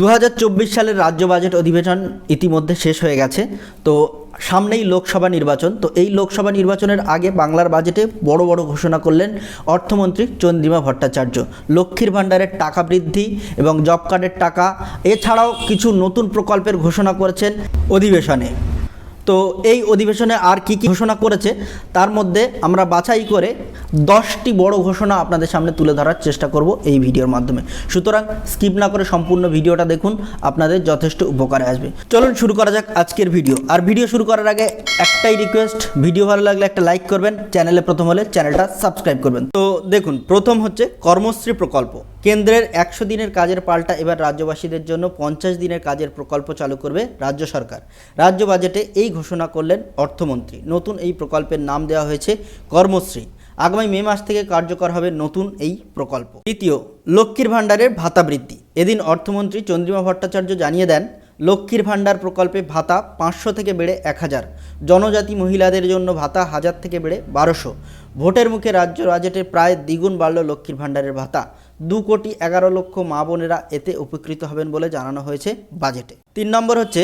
দু হাজার চব্বিশ সালের রাজ্য বাজেট অধিবেশন ইতিমধ্যে শেষ হয়ে গেছে। তো সামনেই লোকসভা নির্বাচন। তো এই লোকসভা নির্বাচনের আগে বাংলার বাজেটে বড় বড় ঘোষণা করলেন অর্থমন্ত্রী চন্দ্রিমা ভট্টাচার্য। লক্ষ্মীর ভাণ্ডারের টাকা বৃদ্ধি এবং জব কার্ডের টাকা, এছাড়াও কিছু নতুন প্রকল্পের ঘোষণা করেছেন অধিবেশনে। তো এই অধিবেশনে আর কি কি ঘোষণা করেছে, তার মধ্যে আমরা বাছাই করে দশটি বড় ঘোষণা আপনাদের সামনে তুলে ধরার চেষ্টা করব এই ভিডিওর মাধ্যমে। সুতরাং স্কিপ না করে সম্পূর্ণ ভিডিওটা দেখুন, আপনাদের যথেষ্ট উপকারে আসবে। চলুন শুরু করা যাক আজকের ভিডিও। আর ভিডিও শুরু করার আগে একটাই রিকোয়েস্ট ভিডিও ভালো লাগলে একটা লাইক করবেন, চ্যানেলে প্রথম হলে চ্যানেলটা সাবস্ক্রাইব করবেন। তো দেখুন, প্রথম হচ্ছে কর্মশ্রী প্রকল্প। কেন্দ্রের একশো দিনের কাজের পাল্টা এবার রাজ্যবাসীদের জন্য পঞ্চাশ দিনের কাজের প্রকল্প চালু করবে রাজ্য সরকার। রাজ্য বাজেটে এই ঘোষণা করলেন অর্থমন্ত্রী। নতুন এই প্রকল্পের নাম দেওয়া হয়েছে কর্মশ্রী। আগামী মে মাস থেকে কার্যকর হবে নতুন এই প্রকল্প। দ্বিতীয়, লক্ষ্মীর ভাণ্ডারের ভাতা বৃদ্ধি। এদিন অর্থমন্ত্রী চন্দ্রিমা ভট্টাচার্য জানিয়ে দেন, লক্ষ্মীর ভাণ্ডার প্রকল্পে ভাতা পাঁচশো থেকে বেড়ে এক হাজার। জনজাতি মহিলাদের জন্য ভাতা হাজার থেকে বেড়ে বারোশো। ভোটের মুখে রাজ্য বাজেটে প্রায় দ্বিগুণ বাড়ল লক্ষ্মীর ভাণ্ডারের ভাতা। দু কোটি এগারো লক্ষ মা বোনেরা এতে উপকৃত হবেন বলে জানানো হয়েছে বাজেটে। তিন নম্বর হচ্ছে,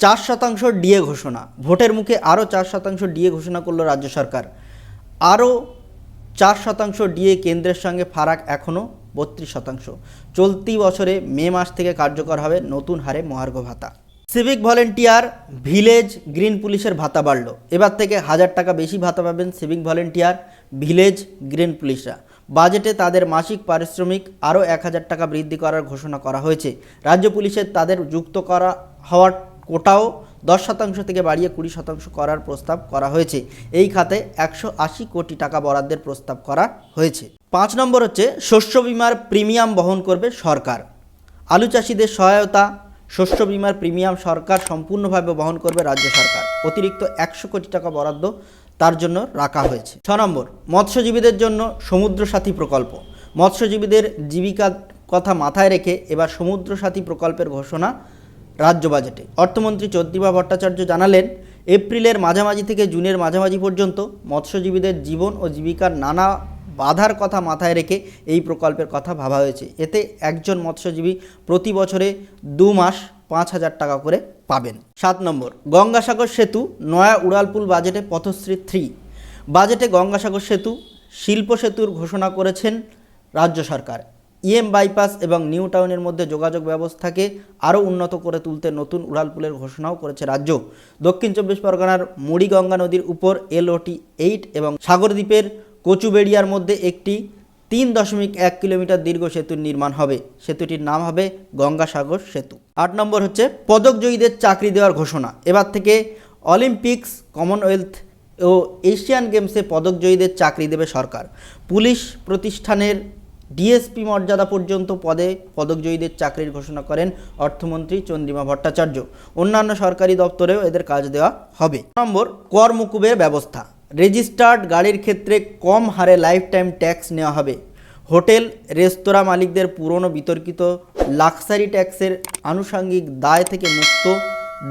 চার শতাংশ ডিএ ঘোষণা। ভোটের মুখে আরও চার শতাংশ ডিএ ঘোষণা করল রাজ্য সরকার। আরও চার শতাংশ ডিএ কেন্দ্রের সঙ্গে ফারাক এখনও বত্রিশ শতাংশ। চলতি বছরে মে মাস থেকে কার্যকর হবে নতুন হারে মহার্ঘ ভাতা। সিভিক ভলেন্টিয়ার ভিলেজ গ্রিন পুলিশের ভাতা বাড়ল। এবার থেকে হাজার টাকা বেশি ভাতা পাবেন সিভিক ভলেন্টিয়ার ভিলেজ গ্রিন পুলিশরা বাজেটে তাদের মাসিক পারিশ্রমিক আরও এক হাজার টাকা বৃদ্ধি করার ঘোষণা করা হয়েছে। রাজ্য পুলিশের তাদের যুক্ত করা হওয়ার কোটাও দশ শতাংশ থেকে বাড়িয়ে কুড়ি শতাংশ করার প্রস্তাব করা হয়েছে। এই খাতে একশো আশি কোটি টাকা বরাদ্দের প্রস্তাব করা হয়েছে। পাঁচ নম্বর হচ্ছে শস্য বিমার প্রিমিয়াম বহন করবে সরকার। আলু চাষিদের সহায়তা শস্য বিমার প্রিমিয়াম সরকার সম্পূর্ণভাবে বহন করবে রাজ্য সরকার। অতিরিক্ত একশো কোটি টাকা বরাদ্দ তার জন্য রাখা হয়েছে। ছ নম্বর, মৎস্যজীবীদের জন্য সমুদ্র সাথী প্রকল্প। মৎস্যজীবীদের জীবিকার কথা মাথায় রেখে এবার সমুদ্র সাথী প্রকল্পের ঘোষণা রাজ্য বাজেটে। অর্থমন্ত্রী চন্দ্রিমা ভট্টাচার্য জানালেন, এপ্রিলের মাঝামাঝি থেকে জুনের মাঝামাঝি পর্যন্ত মৎস্যজীবীদের জীবন ও জীবিকার নানা বাধার কথা মাথায় রেখে এই প্রকল্পের কথা ভাবা হয়েছে। এতে একজন মৎস্যজীবী প্রতি বছরে দু মাস পাঁচ হাজার টাকা করে পাবেন। সাত নম্বর, গঙ্গাসাগর সেতু, নয়া উড়ালপুল বাজেটে পথশ্রী থ্রি। বাজেটে গঙ্গাসাগর সেতু, শিল্প সেতুর ঘোষণা করেছেন রাজ্য সরকার। ইএম বাইপাস এবং নিউ টাউনের মধ্যে যোগাযোগ ব্যবস্থাকে আরও উন্নত করে তুলতে নতুন উড়ালপুলের ঘোষণাও করেছে রাজ্য। দক্ষিণ চব্বিশ পরগনার মুড়িগঙ্গা নদীর উপর এলওটি এইট এবং সাগরদ্বীপের কচুবেড়িয়ার মধ্যে একটি তিন দশমিক এক কিলোমিটার দীর্ঘ সেতুর নির্মাণ হবে। সেতুটির নাম হবে গঙ্গাসাগর সেতু। আট নম্বর হচ্ছে পদকজয়ীদের চাকরি দেওয়ার ঘোষণা। এবার থেকে অলিম্পিক্স, কমনওয়েলথ ও এশিয়ান গেমসে পদকজয়ীদের চাকরি দেবে সরকার। পুলিশ প্রতিষ্ঠানের ডিএসপি মর্যাদা পর্যন্ত পদে পদকজয়ীদের চাকরির ঘোষণা করেন অর্থমন্ত্রী চন্দ্রিমা ভট্টাচার্য। অন্যান্য সরকারি দপ্তরেও এদের কাজ দেওয়া হবে। নম্বর, কর মুকুবের ব্যবস্থা। রেজিস্টার্ড গাড়ির ক্ষেত্রে কম হারে লাইফ টাইম ট্যাক্স নেওয়া হবে। হোটেল, রেস্তোরাঁ মালিকদের পুরনো বিতর্কিত লাক্সারি ট্যাক্সের আনুষাঙ্গিক দায় থেকে মুক্ত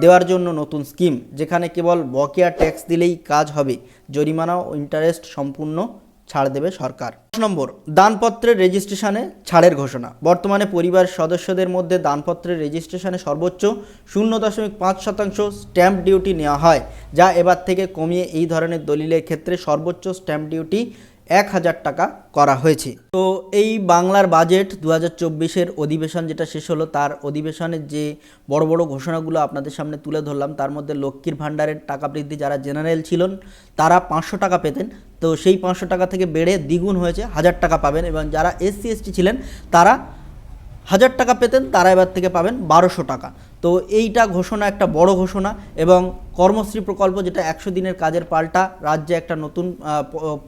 দেওয়ার জন্য নতুন স্কিম যেখানে কেবল বকেয়া ট্যাক্স দিলেই কাজ হবে। জরিমানা ও ইন্টারেস্ট সম্পূর্ণ ছাড় দেবে সরকার। নম্বর, দানপত্রের রেজিস্ট্রেশনে ছাড়ের ঘোষণা। বর্তমানে পরিবার সদস্যদের মধ্যে দানপত্রের রেজিস্ট্রেশনে সর্বোচ্চ শূন্য দশমিক পাঁচ শতাংশ স্ট্যাম্প ডিউটি নেওয়া হয়, যা এবার থেকে কমিয়ে এই ধরনের দলিলের ক্ষেত্রে সর্বোচ্চ স্ট্যাম্প ডিউটি এক হাজার টাকা করা হয়েছে। তো এই বাংলার বাজেট দু হাজার অধিবেশন যেটা শেষ হলো, তার অধিবেশনের যে বড় বড় ঘোষণাগুলো আপনাদের সামনে তুলে ধরলাম, তার মধ্যে লক্ষ্মীর ভাণ্ডারের টাকা বৃদ্ধি, যারা জেনারেল ছিলেন, তারা পাঁচশো টাকা পেতেন। তো সেই পাঁচশো টাকা থেকে বেড়ে দ্বিগুণ হয়েছে, হাজার টাকা পাবেন এবং যারা এসসি, এসটি ছিলেন, তারা হাজার টাকা পেতেন, তারা এবার থেকে পাবেন বারোশো টাকা। তো এইটা ঘোষণা একটা বড় ঘোষণা এবং কর্মশ্রী প্রকল্প যেটা একশো দিনের কাজের পাল্টা, রাজ্যে একটা নতুন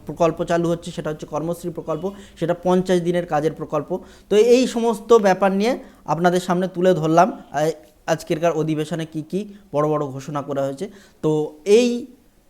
প্রকল্প চালু হচ্ছে, সেটা হচ্ছে কর্মশ্রী প্রকল্প, সেটা পঞ্চাশ দিনের কাজের প্রকল্প। তো এই সমস্ত ব্যাপার নিয়ে আপনাদের সামনে তুলে ধরলাম। আজকেরকার অধিবেশনে কি কি বড় বড় ঘোষণা করা হয়েছে। তো এই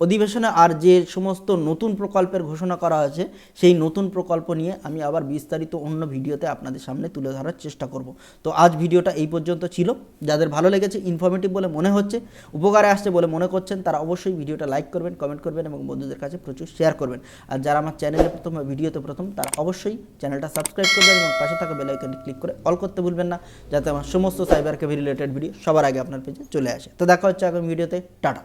অধিবেশনে আর যে সমস্ত নতুন প্রকল্পের ঘোষণা করা হয়েছে, সেই নতুন প্রকল্প নিয়ে আমি আবার বিস্তারিত অন্য ভিডিওতে আপনাদের সামনে তুলে ধরার চেষ্টা করব। তো আজ ভিডিওটা এই পর্যন্ত ছিল। যাদের ভালো লেগেছে ইনফরমেটিভ বলে মনে হচ্ছে, উপকারে আসছে বলে মনে করছেন, তারা অবশ্যই ভিডিওটা লাইক করবেন কমেন্ট করবেন এবং বন্ধুদের কাছে প্রচুর শেয়ার করবেন। আর যারা আমার চ্যানেলে প্রথম, ভিডিওতে প্রথম, তারা অবশ্যই চ্যানেলটা সাবস্ক্রাইব করবেন এবং পাশে থাকা বেল আইকনটি ক্লিক করে অল করতে ভুলবেন না, যাতে আমার সমস্ত সাইবার ক্যাফে রিলেটেড ভিডিও সবার আগে আপনার পেজে চলে আসে। তো দেখা হচ্ছে আগামী ভিডিওতে টাটা।